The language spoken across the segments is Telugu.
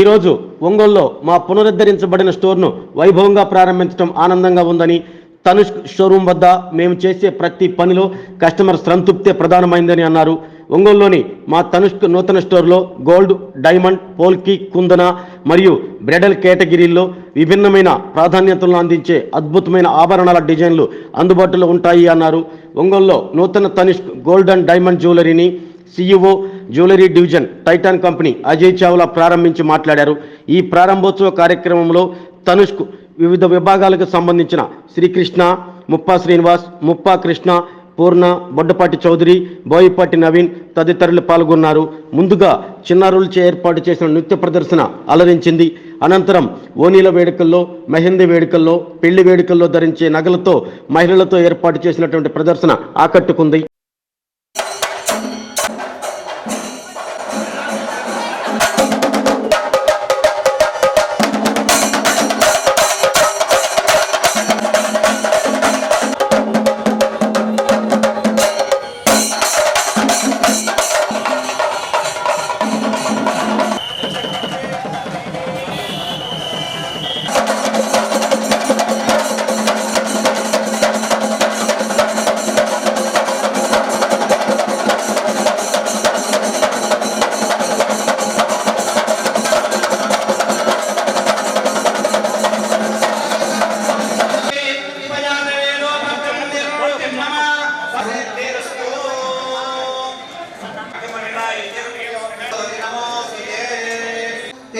ఈరోజు ఒంగోలులో మా పునరుద్ధరించబడిన స్టోర్ను వైభవంగా ప్రారంభించడం ఆనందంగా ఉందని తనుష్ షోరూం వద్ద మేము చేసే ప్రతి పనిలో కస్టమర్ సంతృప్తే ప్రధానమైందని అన్నారు. ఒంగోలులోని మా తనుష్క్ నూతన స్టోర్లో గోల్డ్ డైమండ్ పోల్కి కుందన మరియు బ్రెడల్ కేటగిరీల్లో విభిన్నమైన ప్రాధాన్యతలను అందించే అద్భుతమైన ఆభరణాల డిజైన్లు అందుబాటులో ఉంటాయి అన్నారు. ఒంగోలులో నూతన Tanishq gold and diamond జ్యువెలరీని CEO jewellery division Titan company Ajay Chawla ప్రారంభించి మాట్లాడారు. ఈ ప్రారంభోత్సవ కార్యక్రమంలో తనుష్కు వివిధ విభాగాలకు సంబంధించిన శ్రీకృష్ణ ముప్పా శ్రీనివాస్ ముప్పా కృష్ణ పూర్ణ బొడ్డపాటి చౌదరి బోయిపాటి నవీన్ తదితరులు పాల్గొన్నారు. ముందుగా చిన్నారులచే ఏర్పాటు చేసిన నృత్య ప్రదర్శన అలరించింది. అనంతరం ఓనీల వేడుకల్లో మెహందీ వేడుకల్లో పెళ్ళి వేడుకల్లో ధరించే నగలతో మహిళలతో ఏర్పాటు చేసినటువంటి ప్రదర్శన ఆకట్టుకుంది.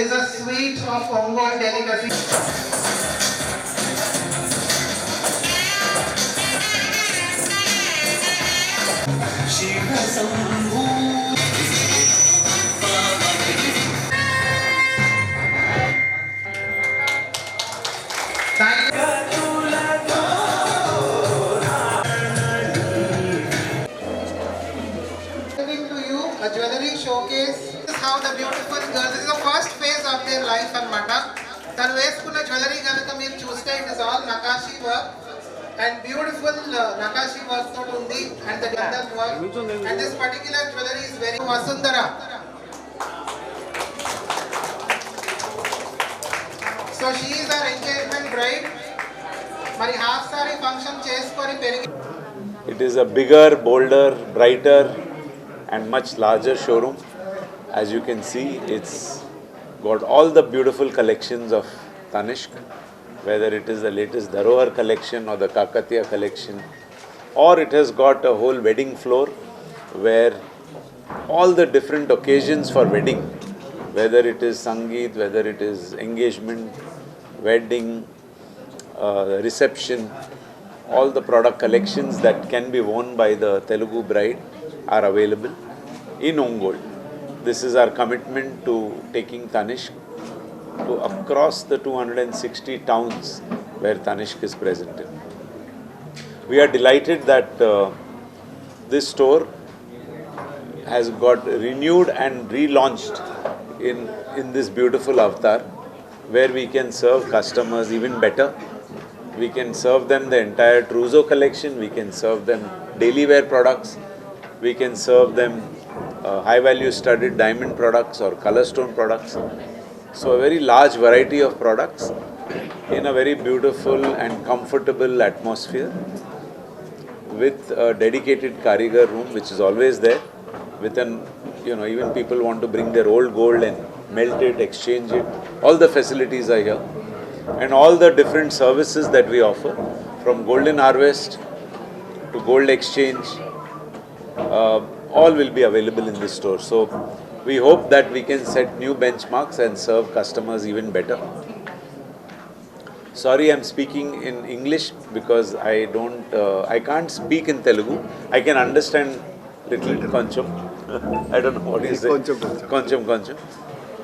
is a sweet of Congo delicacy. She has a తను వేసుకున్న జ్యువెలరీ కనుక మీరు చూస్తే it is all nakashi work. And beautiful nakashi work తోటి ఉంది. And the gandhar work. And this particular jewellery is very Vasundhara. So she is our engagement bride మరి హాఫ్ సారీ ఫంక్షన్ చేసుకొని పెరిగి It is a bigger, bolder, brighter, and much larger showroom. As you can see, it's got all the beautiful collections of Tanishq, whether it is the latest Dharohar collection or the Kakatiya collection, or it has got a whole wedding floor where all the different occasions for wedding, whether it is Sangeet, whether it is engagement, wedding, uh, reception, all the product collections that can be worn by the Telugu bride are available in Ongol. This is our commitment to taking Tanishq to across the 260 towns where Tanishq is present in. We are delighted that uh, this store has got renewed and relaunched in, in this beautiful avatar where we can serve customers even better. We can serve them the entire Truzo collection, we can serve them daily wear products, we can serve them uh, high value studded diamond products or color stone products. So, a very large variety of products in a very beautiful and comfortable atmosphere with a dedicated Karigar room which is always there with an you know even people want to bring their old gold and melt it exchange it all the facilities are here and all the different services that we offer from golden harvest to gold exchange uh, all will be available in this store so we hope that we can set new benchmarks and serve customers even better Sorry, I'm speaking in English because I don't, uh, I can't speak in Telugu. I can understand little koncham. I don't know what is it. Koncham, koncham. Koncham.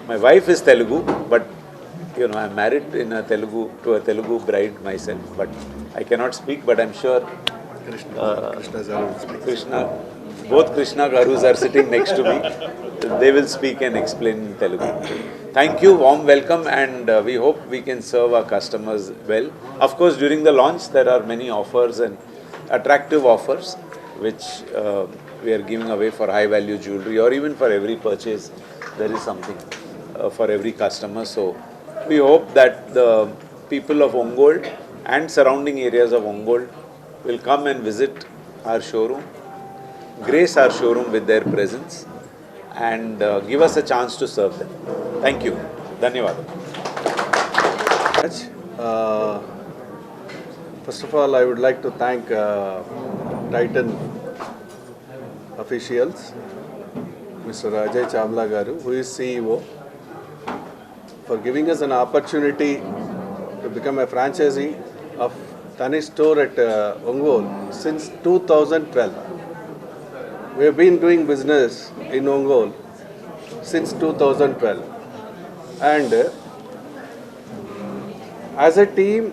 My wife is Telugu, but you know, I'm married in a Telugu to a Telugu bride myself. But I cannot speak. But I'm sure Krishna, speak. Krishna, both Krishna Garus are sitting next to me. They will speak and explain in Telugu. Thank you, warm welcome, and uh, we hope we can serve our customers well. Of course, during the launch, there are many offers and attractive offers which uh, we are giving away for high value jewelry or even for every purchase. There is something. uh, for every customer. So we hope that the people of Ongold and surrounding areas of Ongold will come and visit our showroom, grace our showroom with their presence, and uh, give us a chance to serve them. Thank you. Dhanyawad. Uh, First of all, I would like to thank uh, Titan officials, Mr. Ajay Chamla Garu, who is CEO, for giving us an opportunity to become a franchisee of Tanish store at uh, Ongol since 2012. We have been doing business in Ongol since 2012. And uh, as a team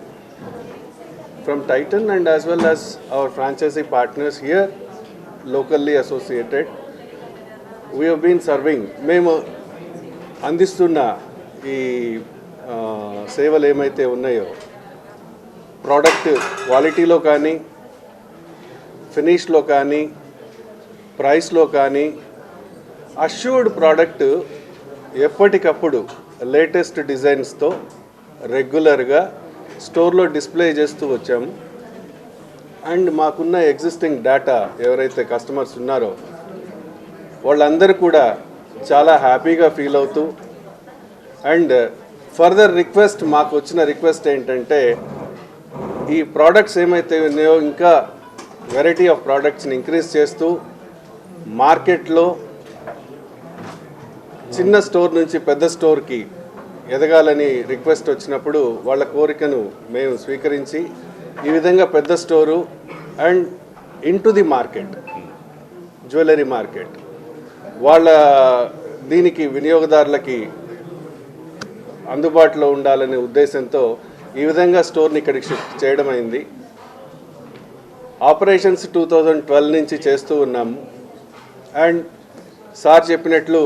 from Titan and as well as our franchisee partners here locally associated, we have been serving. మేము అందిస్తున్న ఈ ఆ, సేవలు ఏమైతే ఉన్నాయో ప్రోడక్ట్ క్వాలిటీలో కానీ ఫినిష్లో కానీ ప్రైస్లో కానీ అష్యూర్డ్ ప్రోడక్ట్ ఎప్పటికప్పుడు లేటెస్ట్ డిజైన్స్తో రెగ్యులర్గా స్టోర్లో డిస్ప్లే చేస్తూ వచ్చాము అండ్ మాకున్న ఎగ్జిస్టింగ్ డేటా ఎవరైతే కస్టమర్స్ ఉన్నారో వాళ్ళందరూ కూడా చాలా హ్యాపీగా ఫీల్ అవుతూ అండ్ ఫర్దర్ రిక్వెస్ట్ మాకు వచ్చిన రిక్వెస్ట్ ఏంటంటే ఈ ప్రోడక్ట్స్ ఏమైతే ఉన్నాయో ఇంకా వెరైటీ ఆఫ్ ప్రోడక్ట్స్ని ఇంక్రీజ్ చేస్తూ మార్కెట్లో చిన్న స్టోర్ నుంచి పెద్ద స్టోర్కి ఎదగాలని రిక్వెస్ట్ వచ్చినప్పుడు వాళ్ళ కోరికను మేము స్వీకరించి ఈ విధంగా పెద్ద store and in the market jewellery market వాళ్ళ దీనికి వినియోగదారులకి అందుబాటులో ఉండాలనే ఉద్దేశంతో ఈ విధంగా స్టోర్ని ఇక్కడికి షిఫ్ట్ చేయడం అయింది. ఆపరేషన్స్ టూ థౌజండ్ ట్వెల్వ్ నుంచి చేస్తూ ఉన్నాము అండ్ సార్ చెప్పినట్లు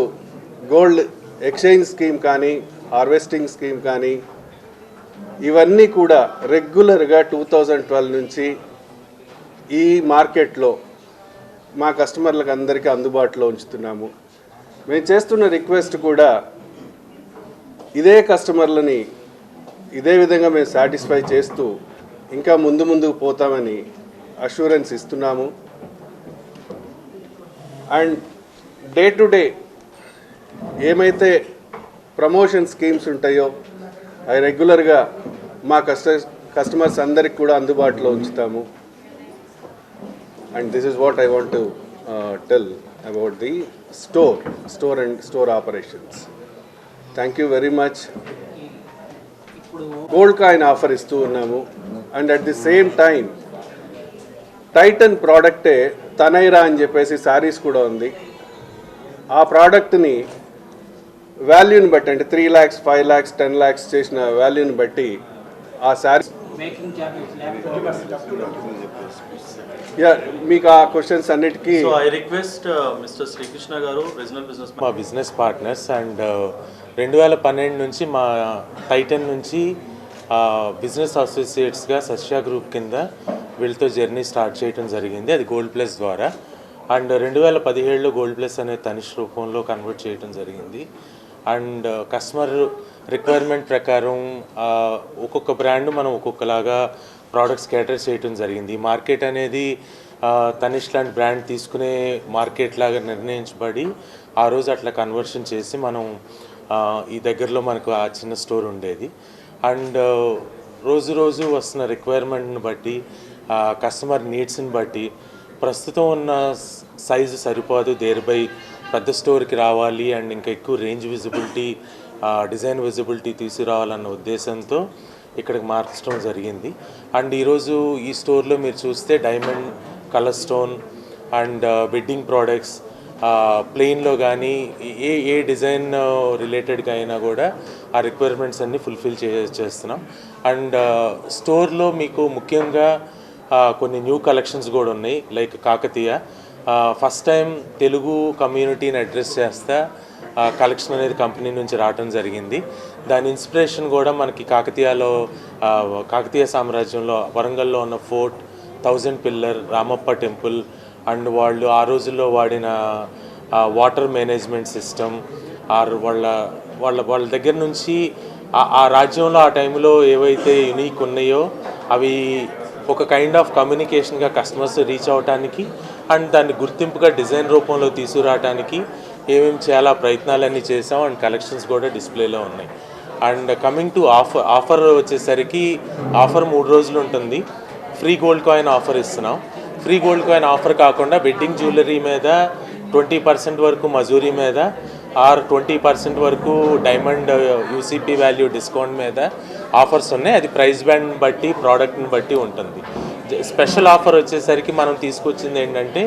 గోల్డ్ ఎక్స్చేంజ్ స్కీమ్ కానీ హార్వెస్టింగ్ స్కీమ్ కానీ ఇవన్నీ కూడా రెగ్యులర్గా టూ థౌజండ్ ట్వెల్వ్ నుంచి ఈ మార్కెట్లో మా కస్టమర్లకు అందరికీ అందుబాటులో ఉంచుతున్నాము. మేము చేస్తున్న రిక్వెస్ట్ కూడా ఇదే కస్టమర్లని ఇదే విధంగా మేము సాటిస్ఫై చేస్తూ ఇంకా ముందు ముందుకు పోతామని అష్యూరెన్స్ ఇస్తున్నాము. అండ్ డే టు డే ఏమైతే ప్రమోషన్ స్కీమ్స్ ఉంటాయో అవి రెగ్యులర్గా మా కస్ట కస్టమర్స్ అందరికి కూడా అందుబాటులో ఉంచుతాము. And this is what I want to tell about the store store and store operations thank you very much gold coin offer ఇస్తూ ఉన్నాము. And at the same time Titan ప్రోడక్టే Taneira అని చెప్పేసి శారీస్ కూడా ఉంది. ఆ ప్రోడక్ట్ని వాల్యూని బట్టి అంటే three lakhs five lakhs ten lakhs చేసిన వాల్యూని బట్టి ఆ శారీ యా మీకు ఆ క్వశ్చన్స్ అన్నిటికీ So I request uh, Mr. Sri Krishna Garu, regional businessman. మా బిజినెస్ పార్ట్నర్స్ అండ్ రెండు వేల పన్నెండు నుంచి మా టైటన్ నుంచి బిజినెస్ అసోసియేట్స్గా సస్యా గ్రూప్ కింద వీళ్ళతో జర్నీ స్టార్ట్ చేయడం జరిగింది అది గోల్డ్ ప్లస్ ద్వారా అండ్ రెండు వేల పదిహేడులో గోల్డ్ ప్లస్ అనే తనిష్ రూపంలో కన్వర్ట్ చేయడం జరిగింది అండ్ కస్టమర్ రిక్వైర్మెంట్ ప్రకారం ఒక్కొక్క బ్రాండ్ మనం ఒక్కొక్కలాగా ప్రోడక్ట్స్ క్యాటర్ చేయడం జరిగింది. ఈ మార్కెట్ అనేది తనిష్ లాంటి బ్రాండ్ తీసుకునే మార్కెట్ లాగా నిర్ణయించబడి ఆ రోజు అట్లా కన్వర్షన్ చేసి మనం ఈ దగ్గరలో మనకు ఆ చిన్న స్టోర్ ఉండేది. అండ్ రోజు రోజు వస్తున్న రిక్వైర్మెంట్ని బట్టి కస్టమర్ నీడ్స్ని బట్టి ప్రస్తుతం ఉన్న సైజు సరిపోదు. దేర్బై పెద్ద స్టోర్కి రావాలి. అండ్ ఇంకా ఎక్కువ రేంజ్ విజిబిలిటీ డిజైన్ విజిబిలిటీ తీసుకురావాలన్న ఉద్దేశంతో ఇక్కడికి మార్చడం జరిగింది. అండ్ ఈరోజు ఈ స్టోర్లో మీరు చూస్తే diamond colour stone and uh, wedding products ప్లెయిన్లో కానీ ఏ ఏ డిజైన్ uh, రిలేటెడ్గా అయినా కూడా ఆ రిక్వైర్మెంట్స్ అన్నీ ఫుల్ఫిల్ చే చేస్తున్నాం. అండ్ uh, స్టోర్లో మీకు ముఖ్యంగా కొన్ని న్యూ కలెక్షన్స్ కూడా ఉన్నాయి like Kakatiya. First time Telugu కమ్యూనిటీని address చేస్తా కలెక్షన్ అనేది కంపెనీ నుంచి రావడం జరిగింది. దాని ఇన్స్పిరేషన్ కూడా మనకి కాకతీయలో కాకతీయ సామ్రాజ్యంలో వరంగల్లో ఉన్న fort thousand pillar Ramappa temple and వాళ్ళు ఆ రోజుల్లో వాడిన వాటర్ మేనేజ్మెంట్ సిస్టమ్ ఆర్ వాళ్ళ వాళ్ళ వాళ్ళ దగ్గర నుంచి ఆ- రాజ్యంలో ఆ టైంలో ఏవైతే యునీక్ ఉన్నాయో అవి ఒక కైండ్ ఆఫ్ కమ్యూనికేషన్గా కస్టమర్స్ రీచ్ అవ్వటానికి అండ్ దాన్ని గుర్తింపుగా డిజైన్ రూపంలో తీసుకురావడానికి ఏమేమి చాలా ప్రయత్నాలన్నీ చేసాం అండ్ కలెక్షన్స్ కూడా డిస్ప్లేలో ఉన్నాయి. And coming to offer offer వచ్చేసరికి ఆఫర్ మూడు రోజులు ఉంటుంది. ఫ్రీ గోల్డ్ కాయిన్ ఆఫర్ ఇస్తున్నాం. ఫ్రీ గోల్డ్ కాయిన్ ఆఫర్ కాకుండా వెడ్డింగ్ జ్యువెలరీ మీద ట్వంటీ పర్సెంట్ వరకు మజూరీ మీద ఆర్ ట్వంటీ పర్సెంట్ వరకు డైమండ్ యూసీపీ వాల్యూ డిస్కౌంట్ మీద ఆఫర్స్ ఉన్నాయి. అది ప్రైస్ బ్యాండ్ బట్టి ప్రోడక్ట్ని బట్టి ఉంటుంది. స్పెషల్ ఆఫర్ వచ్చేసరికి మనం తీసుకొచ్చింది ఏంటంటే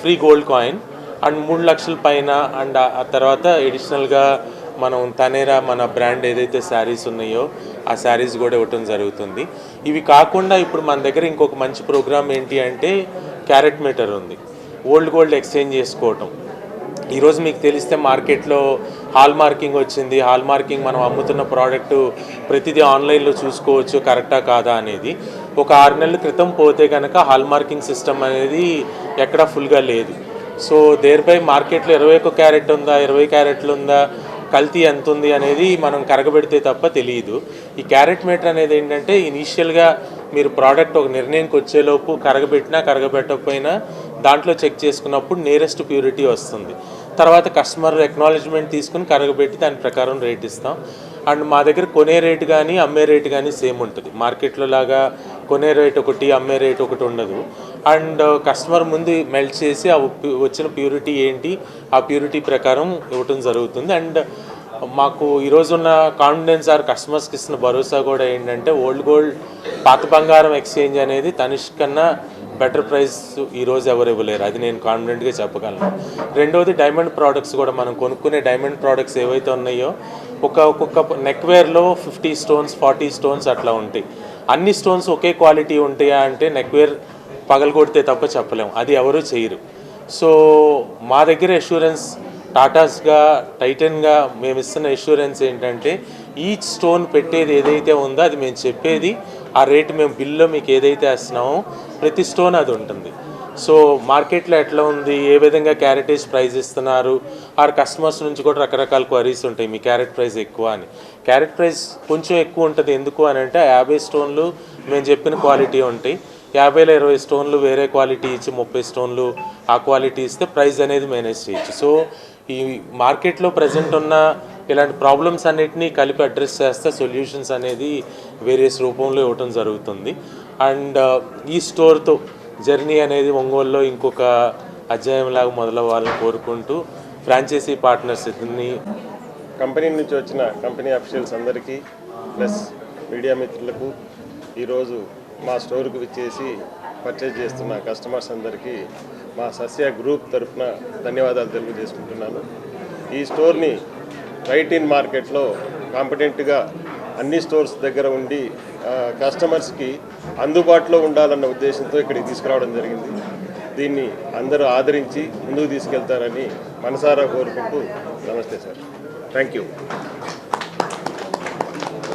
ఫ్రీ గోల్డ్ కాయిన్ అండ్ మూడు లక్షల పైన అండ్ ఆ- తర్వాత ఎడిషనల్గా మనం తనేరా మన బ్రాండ్ ఏదైతే శారీస్ ఉన్నాయో ఆ శారీస్ కూడా ఇవ్వటం జరుగుతుంది. ఇవి కాకుండా ఇప్పుడు మన దగ్గర ఇంకొక మంచి ప్రోగ్రామ్ ఏంటి అంటే క్యారెట్ మీటర్ ఉంది. ఓల్డ్ గోల్డ్ ఎక్స్చేంజ్ చేసుకోవటం. ఈరోజు మీకు తెలిస్తే మార్కెట్లో హాల్ మార్కింగ్ వచ్చింది. హాల్ మార్కింగ్ మనం అమ్ముతున్న ప్రోడక్ట్ ప్రతిదీ ఆన్లైన్లో చూసుకోవచ్చు కరెక్టా కాదా అనేది. ఒక ఆరు నెలల క్రితం పోతే కనుక హాల్ మార్కింగ్ సిస్టమ్ అనేది ఎక్కడా ఫుల్గా లేదు. సో దేర్పై మార్కెట్లో ఇరవై ఒక్క క్యారెట్ ఉందా ఇరవై క్యారెట్లు ఉందా కల్తీ ఎంత ఉంది అనేది మనం కరగబెడితే తప్ప తెలియదు ఈ క్యారెట్ మీటర్ అనేది ఏంటంటే ఇనీషియల్గా మీరు ప్రోడక్ట్ ఒక నిర్ణయంకి వచ్చేలోపు కరగబెట్టినా కరగబెట్టకపోయినా దాంట్లో చెక్ చేసుకున్నప్పుడు నియరెస్ట్ ప్యూరిటీ వస్తుంది. తర్వాత కస్టమర్ ఎక్నాలజ్మెంట్ తీసుకుని కరగబెట్టి దాని ప్రకారం రేట్ ఇస్తాం. అండ్ మా దగ్గర కొనే రేటు కానీ అమ్మే రేటు కానీ సేమ్ ఉంటుంది. మార్కెట్లో లాగా కొనే రేట్ ఒకటి అమ్మే రేట్ ఒకటి ఉండదు. అండ్ కస్టమర్ ముందు మెల్ట్ చేసి ఆ వచ్చిన ప్యూరిటీ ఏంటి ఆ ప్యూరిటీ ప్రకారం ఇవ్వటం జరుగుతుంది. అండ్ మాకు ఈరోజున్న కాన్ఫిడెన్స్ ఆర్ కస్టమర్స్కి ఇస్తున్న భరోసా కూడా ఏంటంటే ఓల్డ్ గోల్డ్ పాత బంగారం ఎక్స్చేంజ్ అనేది తనిష్క్ కన్నా బెటర్ ప్రైస్ ఈరోజు ఎవరు ఇవ్వలేరు. అది నేను కాన్ఫిడెంట్గా చెప్పగలను. రెండవది డైమండ్ ప్రోడక్ట్స్ కూడా మనం కొనుక్కునే డైమండ్ ప్రోడక్ట్స్ ఏవైతే ఉన్నాయో ఒక ఒక్కొక్క నెక్ వేర్లో ఫిఫ్టీ స్టోన్స్ ఫార్టీ స్టోన్స్ అట్లా ఉంటాయి. అన్ని స్టోన్స్ ఒకే క్వాలిటీ ఉంటాయా అంటే నెక్ వేర్ పగలగొడితే తప్ప చెప్పలేము అది ఎవరు చేయరు. సో మా దగ్గర ఎష్యూరెన్స్ టాటాస్గా టైటన్గా మేము ఇస్తున్న ఎష్యూరెన్స్ ఏంటంటే ఈచ్ స్టోన్ పెట్టేది ఏదైతే ఉందో అది మేము చెప్పేది ఆ రేటు మేము బిల్లో మీకు ఏదైతే వేస్తున్నామో ప్రతి స్టోన్ అది ఉంటుంది. సో మార్కెట్లో ఎట్లా ఉంది ఏ విధంగా క్యారెటేజ్ ప్రైస్ ఇస్తున్నారు ఆర్ కస్టమర్స్ నుంచి కూడా రకరకాల క్వరీస్ ఉంటాయి మీ క్యారెట్ ప్రైస్ ఎక్కువ అని. క్యారెట్ ప్రైస్ కొంచెం ఎక్కువ ఉంటుంది. ఎందుకు అని అంటే యాభై స్టోన్లు మేము చెప్పిన క్వాలిటీ ఉంటాయి. యాభైలో ఇరవై స్టోన్లు వేరే క్వాలిటీ ఇచ్చి ముప్పై స్టోన్లు ఆ క్వాలిటీ ఇస్తే ప్రైస్ అనేది మేనేజ్ చేయొచ్చు. సో ఈ మార్కెట్లో ప్రజెంట్ ఉన్న ఇలాంటి ప్రాబ్లమ్స్ అన్నిటినీ కలిపి అడ్రస్ చేస్తే సొల్యూషన్స్ అనేది వేరియస్ రూపంలో ఇవ్వటం జరుగుతుంది. అండ్ ఈ స్టోర్తో జర్నీ అనేది ఒంగోలులో ఇంకొక అధ్యాయంలాగా మొదలవ్వాలని కోరుకుంటూ ఫ్రాంచైజీ పార్ట్నర్స్ ఇద్దరిని కంపెనీ నుంచి వచ్చిన కంపెనీ అఫీషియల్స్ అందరికీ ప్లస్ మీడియా మిత్రులకు ఈరోజు మా స్టోర్కు విచ్చేసి పర్చేజ్ చేస్తున్న కస్టమర్స్ అందరికీ మా సస్య గ్రూప్ తరఫున ధన్యవాదాలు తెలియజేసుకుంటున్నాను ఈ స్టోర్ని రైట్ ఇన్ మార్కెట్లో కాంపిటెంట్గా అన్ని స్టోర్స్ దగ్గర ఉండి కస్టమర్స్కి అందుబాటులో ఉండాలన్న ఉద్దేశంతో ఇక్కడికి తీసుకురావడం జరిగింది. దీన్ని అందరూ ఆదరించి ముందుకు తీసుకెళ్తారని మనసారా కోరుకుంటూ నమస్తే సార్. Thank you